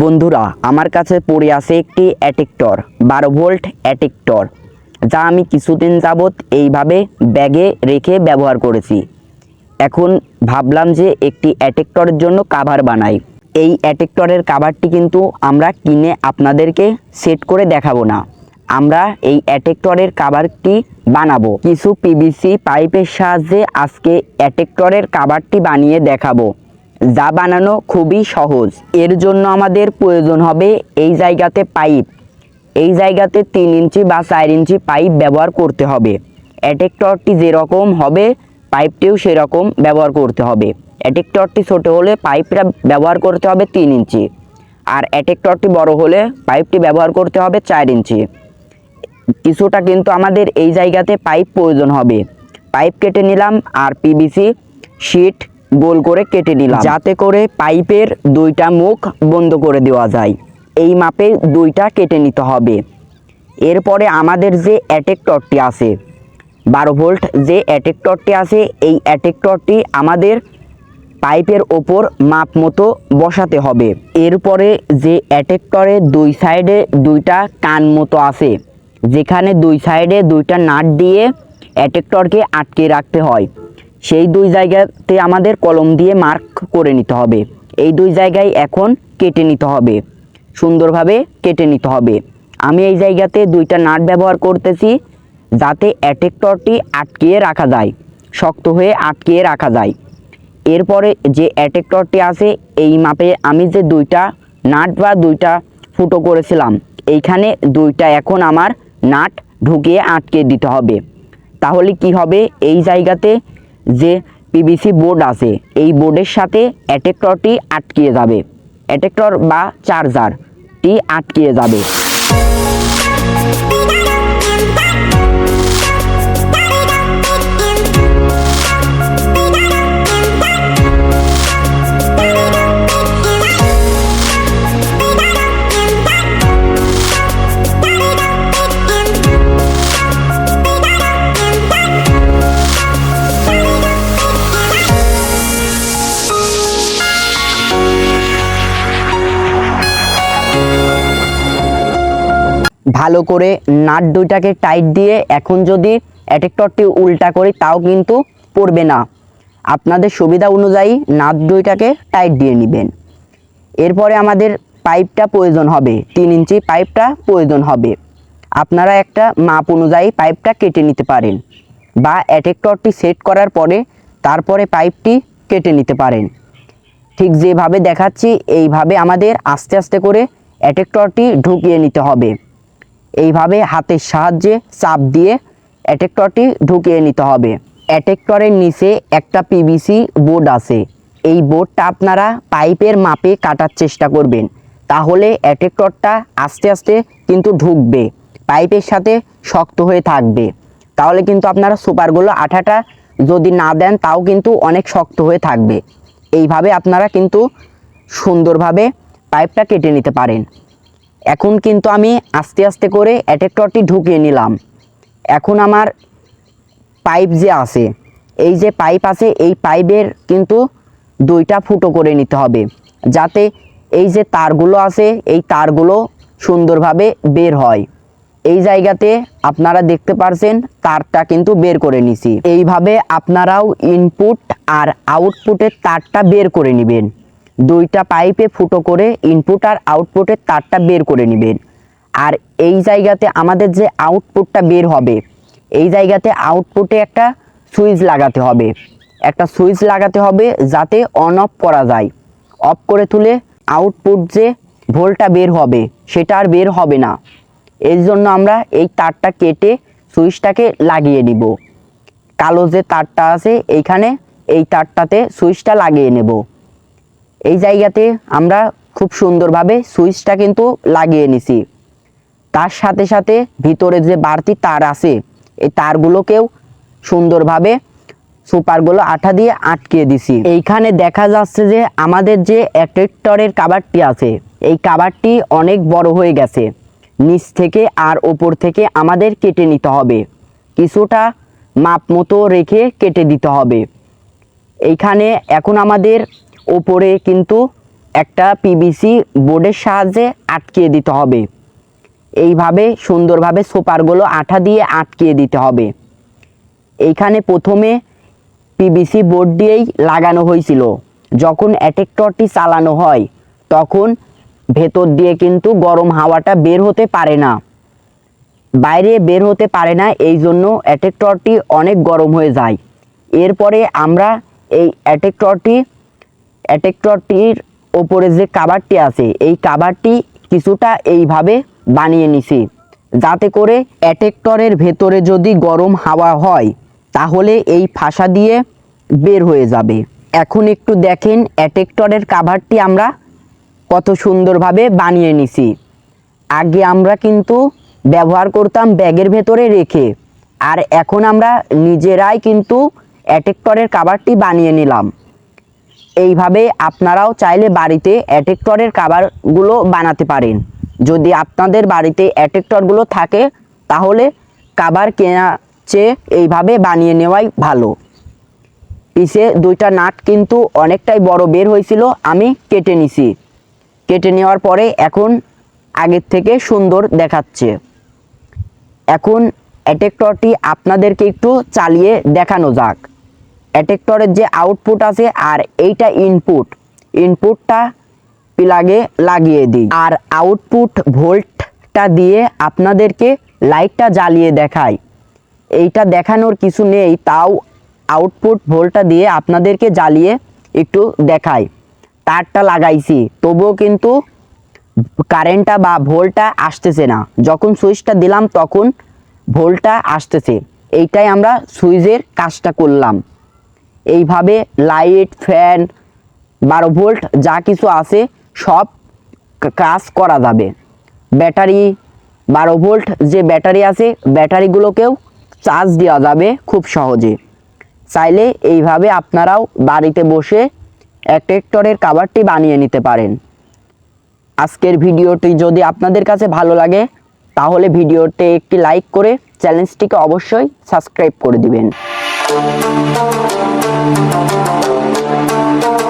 বন্ধুরা, আমার কাছে পড়ে আছে একটি অ্যাটেক্টর, বারো ভোল্ট অ্যাটেক্টর, যা আমি কিছুদিন যাবৎ এইভাবে ব্যাগে রেখে ব্যবহার করেছি। এখন ভাবলাম যে একটি অ্যাটেক্টরের জন্য কাভার বানাই। এই অ্যাটেক্টরের কাভারটি কিন্তু আমরা কিনে আপনাদেরকে সেট করে দেখাবো না। আমরা এই অ্যাটেক্টরের কাভারটি বানাবো। কিছু পিভিসি পাইপের সাহায্যে আজকে অ্যাটেক্টরের কাভারটি বানিয়ে দেখাবো। যা বানানো খুবই সহজ। এর জন্য আমাদের প্রয়োজন হবে এই জায়গাতে পাইপ। এই জায়গাতে তিন ইঞ্চি বা চার ইঞ্চি পাইপ ব্যবহার করতে হবে। অ্যাটেক্টরটি যেরকম হবে, পাইপটিও সেরকম ব্যবহার করতে হবে। অ্যাটেক্টরটি ছোট হলে পাইপটা ব্যবহার করতে হবে তিন ইঞ্চি। আর অ্যাটেক্টরটি বড় হলে পাইপটি ব্যবহার করতে হবে চার ইঞ্চি। কিছুটা কিন্তু আমাদের এই জায়গাতে পাইপ প্রয়োজন হবে। পাইপ কেটে নিলাম, আর পিভিসি, শিট গোল করে কেটে নিলাম। যাতে করে পাইপের দুইটা মুখ বন্ধ করে দেওয়া যায়। এই মাপে দুইটা কেটে নিতে হবে। এরপরে আমাদের যে অ্যাটেক্টরটি আছে, বারো ভোল্ট যে অ্যাটেক্টরটি আছে, এই অ্যাটেক্টরটি আমাদের পাইপের ওপর মাপ মতো বসাতে হবে। এরপরে যে অ্যাটেক্টরে দুই সাইডে দুইটা কান মতো আছে, যেখানে দুই সাইডে দুইটা নাট দিয়ে অ্যাটেক্টরকে আটকে রাখতে হয়। সেই দুই জায়গাতে আমাদের কলম দিয়ে মার্ক করে নিতে হবে। এই দুই জায়গায় এখন কেটে নিতে হবে। সুন্দরভাবে কেটে নিতে হবে। আমি এই জায়গাতে দুইটা নাট ব্যবহার করতেছি যাতে অ্যাটেক্টরটি আটকিয়ে রাখা যায়, শক্ত হয়ে আটকিয়ে রাখা যায়। এরপরে যে অ্যাটেক্টরটি আছে, এই মাপে আমি যে দুইটা নাট বা দুইটা ফুটো করেছিলাম, এইখানে দুইটা এখন আমার নাট ঢুকিয়ে আটকে দিতে হবে। তাহলে কি হবে? এই জায়গাতে যে পিবিসি বোর্ড আছে, এই বোর্ডের সাথে অ্যাটেক্টরটি আটকিয়ে যাবে। অ্যাটেক্টর বা চার্জারটি আটকিয়ে যাবে। ভালো করে নাট দুইটাকে টাইট দিয়ে এখন যদি অ্যাটেক্টরটি উল্টা করি, তাও কিন্তু পড়বে না। আপনাদের সুবিধা অনুযায়ী নাট দুইটাকে টাইট দিয়ে নেবেন। এরপরে আমাদের পাইপটা প্রয়োজন হবে, তিন ইঞ্চি পাইপটা প্রয়োজন হবে। আপনারা একটা মাপ অনুযায়ী পাইপটা কেটে নিতে পারেন বা অ্যাটেক্টরটি সেট করার পরে তারপরে পাইপটি কেটে নিতে পারেন। ঠিক যেভাবে দেখাচ্ছি, এইভাবে আমাদের আস্তে আস্তে করে অ্যাটেক্টরটি ঢুকিয়ে নিতে হবে। এইভাবে হাতের সাহায্যে চাপ দিয়ে অ্যাটেক্টরটি ঢুকিয়ে নিতে হবে। অ্যাটেক্টরের নিচে একটা পিভিসি বোর্ড আছে। এই বোর্ডটা আপনারা পাইপের মাপে কাটার চেষ্টা করবেন। তাহলে অ্যাটেক্টরটা আস্তে আস্তে কিন্তু ঢুকবে, পাইপের সাথে শক্ত হয়ে থাকবে। তাহলে কিন্তু আপনারা সুপারগুলো আঠাটা যদি না দেন, তাও কিন্তু অনেক শক্ত হয়ে থাকবে। এইভাবে আপনারা কিন্তু সুন্দরভাবে পাইপটা কেটে নিতে পারেন। এখন কিন্তু আমি আস্তে আস্তে করে অ্যাটেক্টরটি ঢুকিয়ে নিলাম। এখন আমার পাইপ যে আছে, এই যে পাইপ আছে, এই পাইপের কিন্তু দুইটা ফুটো করে নিতে হবে, যাতে এই যে তারগুলো আছে, এই তারগুলো সুন্দরভাবে বের হয়। এই জায়গাতে আপনারা দেখতে পারছেন, তারটা কিন্তু বের করে নিছি। এইভাবে আপনারাও ইনপুট আর আউটপুটের তারটা বের করে নেবেন। দুইটা পাইপে ফুটো করে ইনপুট আর আউটপুটের তারটা বের করে নেবেন। আর এই জায়গাতে আমাদের যে আউটপুটটা বের হবে, এই জায়গাতে আউটপুটে একটা সুইচ লাগাতে হবে। একটা সুইচ লাগাতে হবে যাতে অন অফ করা যায়। অফ করে তুলে আউটপুট যে ভোল্টটা বের হবে, সেটা আর বের হবে না। এর জন্য আমরা এই তারটা কেটে সুইচটাকে লাগিয়ে নিব। কালো যে তারটা আছে, এইখানে এই তারটাতে সুইচটা লাগিয়ে নেব। এই জায়গাতে আমরা খুব সুন্দরভাবে সুইচটা কিন্তু লাগিয়ে নিছি। তার সাথে সাথে ভিতরে যে বাড়তি তার আছে, এই তারগুলোকেও সুন্দরভাবে সুপারগুলো আঠা দিয়ে আটকিয়ে দিছি। এইখানে দেখা যাচ্ছে যে আমাদের যে অ্যাট্রেক্টরের কাবারটি আছে, এই কাবারটি অনেক বড় হয়ে গেছে। নিচ থেকে আর ওপর থেকে আমাদের কেটে নিতে হবে। কিছুটা মাপ মতো রেখে কেটে দিতে হবে। এইখানে এখন আমাদের ওপরে কিন্তু একটা পিভিসি বোর্ডের সাহায্যে আটকিয়ে দিতে হবে। এইভাবে সুন্দরভাবে সোপারগুলো আঠা দিয়ে আটকিয়ে দিতে হবে। এইখানে প্রথমে পিভিসি বোর্ড দিয়েই লাগানো হয়েছিল। যখন অ্যাটেক্টরটি চালানো হয়, তখন ভেতর দিয়ে কিন্তু গরম হাওয়াটা বের হতে পারে না। বাইরে বের হতে পারে না, এই জন্য অ্যাটেক্টরটি অনেক গরম হয়ে যায়। এরপরে আমরা এই অ্যাটেক্টরটি অ্যাটেক্টরটির ওপরে যে কাভারটি আছে, এই কাভারটি কিছুটা এইভাবে বানিয়ে নিছি। যাতে করে অ্যাটেক্টরের ভেতরে যদি গরম হাওয়া হয়, তাহলে এই ফাঁসা দিয়ে বের হয়ে যাবে। এখন একটু দেখেন অ্যাটেক্টরের কাভারটি আমরা কত সুন্দরভাবে বানিয়ে নিছি। আগে আমরা কিন্তু ব্যবহার করতাম ব্যাগের ভেতরে রেখে, আর এখন আমরা নিজেরাই কিন্তু অ্যাটেক্টরের কাভারটি বানিয়ে নিলাম। এইভাবে আপনারাও চাইলে বাড়িতে অ্যাটেক্টরের কাভারগুলো বানাতে পারেন। যদি আপনাদের বাড়িতে অ্যাটেক্টরগুলো থাকে, তাহলে কাভার কেনা চেয়ে এইভাবে বানিয়ে নেওয়াই ভালো। পিসে দুইটা নাট কিন্তু অনেকটাই বড় বের হয়েছিল, আমি কেটে নিছি। কেটে নেওয়ার পরে এখন আগের থেকে সুন্দর দেখাচ্ছে। এখন অ্যাটেক্টরটি আপনাদেরকে একটু চালিয়ে দেখানো যাক। অ্যাটেক্টরের যে আউটপুট আছে আর এইটা ইনপুট। ইনপুটটা প্লাগে লাগিয়ে দিই। আর আউটপুট ভোল্টটা দিয়ে আপনাদেরকে লাইটটা জ্বালিয়ে দেখাই। এইটা দেখানোর কিছু নেই, তাও আউটপুট ভোল্টটা দিয়ে আপনাদেরকে জ্বালিয়ে একটু দেখাই। তারটা লাগাইছি, তবুও কিন্তু কারেন্টটা বা ভোল্টটা আসতেছে না। যখন সুইচটা দিলাম, তখন ভোল্টটা আসতেছে। এইটাই আমরা সুইচের কাজটা করলাম। এইভাবে লাইট, ফ্যান, বারো ভোল্ট যা কিছু আছে সব কাজ করা যাবে। ব্যাটারি বারো ভোল্ট যে ব্যাটারি আছে, ব্যাটারিগুলোকেও চার্জ দেওয়া যাবে খুব সহজে। চাইলে এইভাবে আপনারাও বাড়িতে বসে অ্যাট্রেক্টরের কাভারটি বানিয়ে নিতে পারেন। আজকের ভিডিওটি যদি আপনাদের কাছে ভালো লাগে, তাহলে ভিডিওতে একটি লাইক করে চ্যানেলটিকে অবশ্যই সাবস্ক্রাইব করে দিবেন। Thank you.